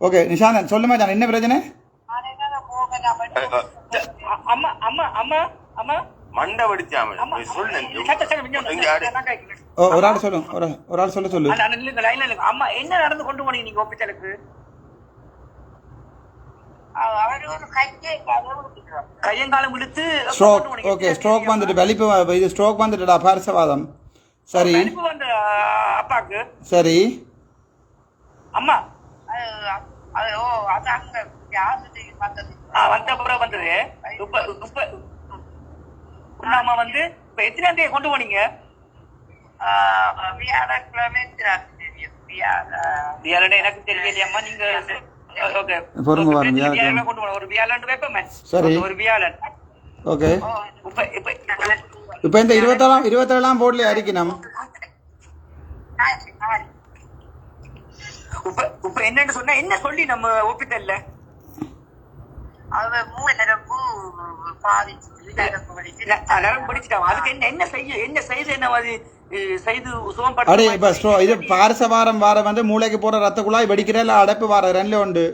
Okay Nishanthan சொல்லு மச்சான் என்ன பிரச்சனை? அம்மா அம்மா அம்மா அம்மா. மண்டை. ஓ ஒரு ஆள் சொல்லு ஒரு ஆள் சொல்ல சொல்லு. அம்மா என்ன நடந்து கொண்டு போனீங்க நீங்க ஹாஸ்பிட்டலுக்கு கையங்காலம் இழுத்து ஸ்ட்ரோக். ஓகே ஸ்ட்ரோக் வந்துட்டு வலிப்பு வ- இது ஸ்ட்ரோக் வந்துட்டுடா பார்சவாதம். சரி. அப்பாக்கு. சரி. அம்மா வந்த பிறகு வந்தது? இப்ப இப்ப உங்க அம்மா வந்து இப்ப எத்தனை தேதி கொண்டு போனீங்க? எனக்கு தெரியலையம்மா நீங்க ஒரு வியாழன் வைப்போமே. சரி. ஒரு வியாழன். ஓகே. இப்ப இப்ப இப்போ இந்த இருபத்தேழாம் இருபத்தேழாம் போர்ட்லேயே அறிக்கணும் இப்ப இப்ப என்னன்னு சொன்னா என்ன சொல்லி நம்ம ஹாஸ்பிட்டல்ல நரம்பு படிச்சுட்டான் அதுக்கு என்ன என்ன செய்ய என்ன செய்து என்ன மாதிரி அடே இப்போ ஸ்ட்ரோ இது பார்சவாரம் வார வந்து மூளைக்கு போகிற ரத்த குழாய் வெடிக்கிற இல்லை அடைப்பு வார ரெண்டுல உண்டு?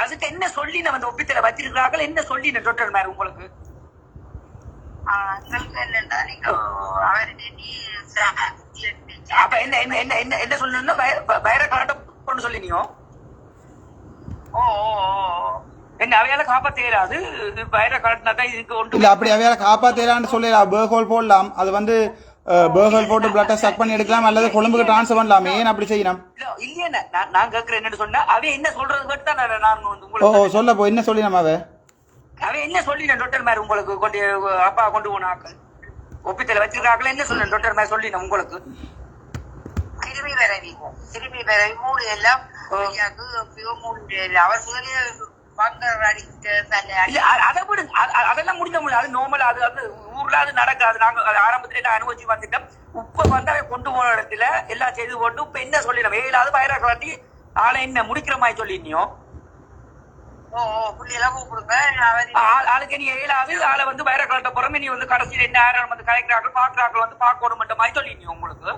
அதுக்கு என்ன சொல்லி நம்ம அந்த ஒப்பித்தல வச்சிருக்கிறார்கள்? என்ன சொல்லி டாக்டர் மேம் உங்களுக்கு? அப்ப என்ன என்ன என்ன என்ன என்ன சொல்லணும்னா வயர கொண்டு சொல்லினியோ என்ன அவையால காப்பாத்த இயலாது. வயர தான் இதுக்கு ஒன்று. இல்லை அப்படி அவையால காப்பாற்றலான்னு சொல்லலாம் பேர்ஹோல் போடலாம். அது வந்து பேர்ஹோல் போட்டு பிளட்டை சக் பண்ணி எடுக்கலாம். அல்லது கொழும்புக்கு ட்ரான்ஸ்ஃபர் பண்ணலாம். ஏன் அப்படி செய்யணும்? இல்ல, இல்லையே நான் நான் கேக்குறேன் என்னன்னு சொன்னா அவன் என்ன சொல்றது மட்டும் தான் நான் வந்து ஓ ஓ சொல்ல போ. என்ன சொல்லி நம்ம அவ அவன் என்ன சொல்லினேன் டாக்டர் மேர் உங்களுக்கு கொண்டு அப்பா கொண்டு போனாக்கள் ஒப்பித்தல வச்சிருக்காக்கள் என்ன சொன்னேன் மேர் சொல்லினேன் உங்களுக்கு. திரும்பி வரவி திரும்பி வரவி மூடு எல்லாம் அவர் அ- அதை விடு. அ- அ- அதெல்லாம் முடிஞ்ச முடியும் அது நார்மல் அது அது ஊர்ல அது நடக்காது. நாங்க ஆரம்பத்துல அனுபவிச்சு வந்துட்டோம். இப்ப வந்து கொண்டு போன இடத்துல எல்லாம் செய்து போட்டு இப்ப என்ன சொல்லிடும் ஏழாவது வயிறா கலாட்டி ஆளை என்ன முடிக்கிற மாதிரி ஆள்- ஆளுக்கு நீ ஏழாவது ஆளை வந்து வயிறா கலாட்ட புறமே. நீ வந்து கடைசியில் என்ன ஆயிரம் வந்து கலைக்கிறார்கள் பாக்குறார்கள் வந்து பார்க்கணும் மாதிரி சொல்லினியோ உங்களுக்கு?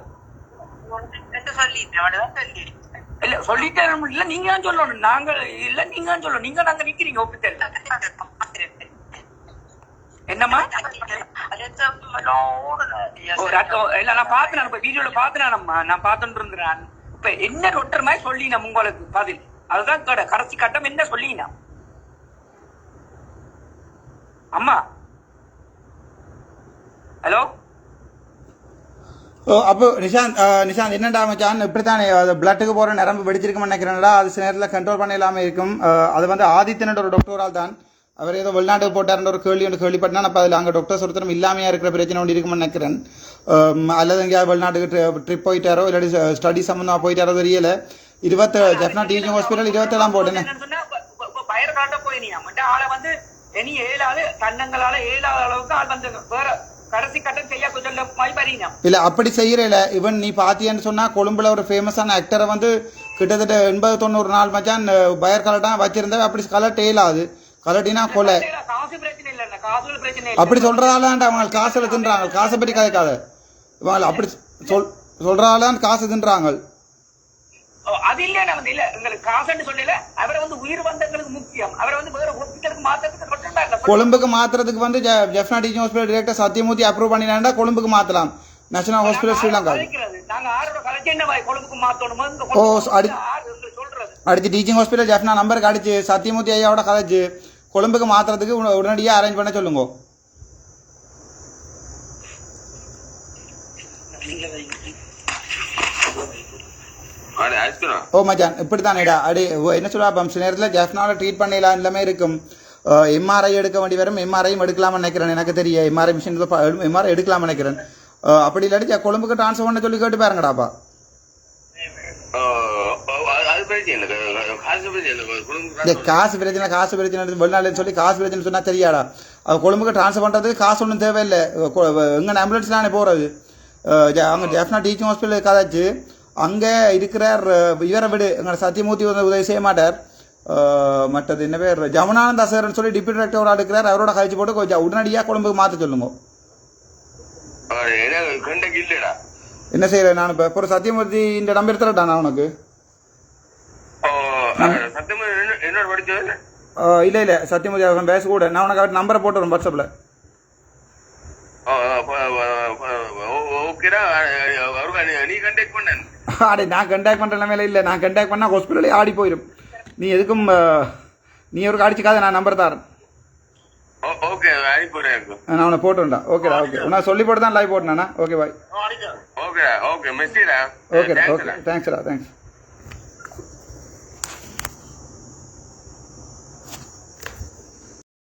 இல்ல சொல்லிட்டேன். இல்ல நீங்க தான் சொல்லணும். நாங்க இல்ல நீங்க தான் சொல்லணும். நீங்க நாங்க நிக்கிறீங்க என்னம்மா? நான் இப்ப வீடியோல நான் இருந்தேன் இப்ப என்ன ரொட்டர் மாதிரி சொல்லினா உங்களுக்கு பதில். அதுதான் கடை கடைசி கட்டம் என்ன சொல்லினா அம்மா. ஹலோ? அப்போ நிஷாந்த் நிஷாந்த் என்னடா மச்சான்? இப்படித்தானே அது பிளட்டுக்கு போகிற நரம்பு வெடிச்சிருக்கும்னு நினைக்கிறேன்டா. அது சில நேரத்தில் கண்ட்ரோல் பண்ண இல்லாமல் இருக்கும். அது வந்து ஆதித்யனோட ஒரு டாக்டரால் தான். அவர் ஏதோ வெளிநாட்டுக்கு போட்டாருன்ற ஒரு கேள்வி ஒன்று கேள்விப்பட்டா அப்போ அதில் அங்கே டாக்டர்ஸ் ஒருத்தரும் இல்லாமையா இருக்கிற பிரச்சனை ஒன்று இருக்கும்னு நினைக்கிறேன். அல்லது எங்கேயாவது வெளிநாட்டுக்கு ட்ரிப் போயிட்டாரோ இல்லாட்டி ஸ்டடி சம்மந்தமாக போயிட்டாரோ தெரியல. இருபத்து ஜெஃப்னா டீச்சிங் ஹாஸ்பிட்டல் இருபத்தேழாம் போட்டேன் என்னன்னு சொன்னா பயிர காட்ட போயினியா? மட்டும் ஆளை வந்து இனி ஏழாவது தன்னங்களால ஏழாவது அளவுக்கு ஆள் வந்து வேற இல்லை அப்படி செய்யறல. இவன் நீ பாத்தியன்னு சொன்னா கொழும்புல ஒரு ஃபேமஸான ஆக்டரை வந்து கிட்டத்தட்ட எண்பது தொண்ணூறு நாள் மச்சான் பயர் கலட்டான் வச்சிருந்தவ அப்படி கலட்ட இயலாது கலட்டினா கொலை. அப்படி சொல்றதால அவங்க காசுல தின்றாங்க காசை பற்றி கதைக்காத. இவங்க அப்படி சொல் சொல்றதால காசு தின்றாங்க. அது இல்லையா வந்து இல்ல எங்களுக்கு காசுன்னு சொல்லல அவரை வந்து உயிர் வந்தங்களுக்கு முக்கியம். அவரை வந்து வேற ஹாஸ்பிட்டலுக்கு மாத்தத்துக்கு மட்டும் கொழும்புக்கு மாத்துறதுக்கு வந்து Jaffna teaching hospital director Sathyamoorthy approve பண்ணினாண்டா கொழும்புக்கு மாத்தலாம். நேஷனல் ஹாஸ்பிட்டல் ஸ்ரீலங்கா ஓ, அடி- அடிச்சு டீச்சிங் ஹாஸ்பிட்டல் ஜெஃப்னா நம்பருக்கு அடிச்சு சத்தியமூர்த்தி ஐயாவோட கதைச்சு கொழும்புக்கு மாத்துறதுக்கு உட- உடனடியாக அரேஞ்ச் பண்ண சொல்லுங்க. ஓ மச்சான் இப்படி தானேடா அடி ஓ, என்ன சொல்லுவா சில நேரத்தில் ஜெஃப்னால ட்ரீட் பண்ணிடலாம் எல்லாமே இருக்கும். எம்ஆர்ஐ எடுக்க வேண்டி வரும். எம்ஆர்ஐயும் எடுக்கலாம்னு நினைக்கிறேன். எனக்கு தெரிய. எம்ஆர்ஐ மிஷின் எம்ஆர்ஐ எடுக்கலாம்னு நினைக்கிறேன். அஹ், அப்படி இல்லாட்டி கொழும்புக்கு ட்ரான்ஸ்ஃபர் பண்ண சொல்லி கேட்டு பாருங்கடாப்பா இல்லை. காசு பிரச்சனை காசு பிரச்சனை வெளிநாடுன்னு சொல்லி காசு பிரச்சனை சொன்னா தெரியாடா கொழும்புக்கு ட்ரான்ஸ்ஃபர் பண்ணுறதுக்கு காசு ஒன்றும் தேவையில்லை. எங்கே ஆம்புலன்ஸ்லானே போகிறது அங்கே ஜெஃப்னா டீச்சிங் ஹாஸ்பிட்டல் கதாச்சு அங்கே இருக்கிறார் அஹ், இவரை விடு. எங்களை சத்தியமூர்த்தி வந்து உதவி செய்ய மாட்டார். மற்றது என்ன பேர்? ஜமுனானந்த சார்னு சொல்லி டிப்யூட்டி டைரக்டர் இருக்கிறார். அவரோட கழிச்சு போட்டு கொஞ்சம் உடனடியாக கொழும்புக்கு மாற்ற சொல்லுங்க. என்ன செய்கிறேன் நான் இப்போ? ஒரு சத்தியமூர்த்தி இந்த நம்பர் தரட்டா நான் உனக்கு? இல்லை இல்லை. சத்தியமூர்த்தி அவன் பேச கூட. நான் உனக்கு அவர் நம்பரை போட்டு வரேன் வாட்ஸ்அப்பில் ஓகேடா. வருவா நீ கண்டெக்ட் பண்ண. அடே நான் கண்டாக்ட் பண்ணுற நிலைமையில இல்லை. நான் கண்டாக்ட் பண்ணால் ஹாஸ்பிட்டலே ஆடி போயிடும் நீ எதுக்கும் நீ ஒரு அடிச்சுக்காத நான் நம்பர் தரேன். ஓகே நான் உன்னை போட்டுண்டா ஓகேடா ஓகே நான் சொல்லி போட்டு தான் லைவ் போட்டேண்ணா ஓகே பாய் ஓகே மெஸ்ஸிடா. ஓகேடா ஓகே தேங்க்ஸ்டா தேங்க்ஸ்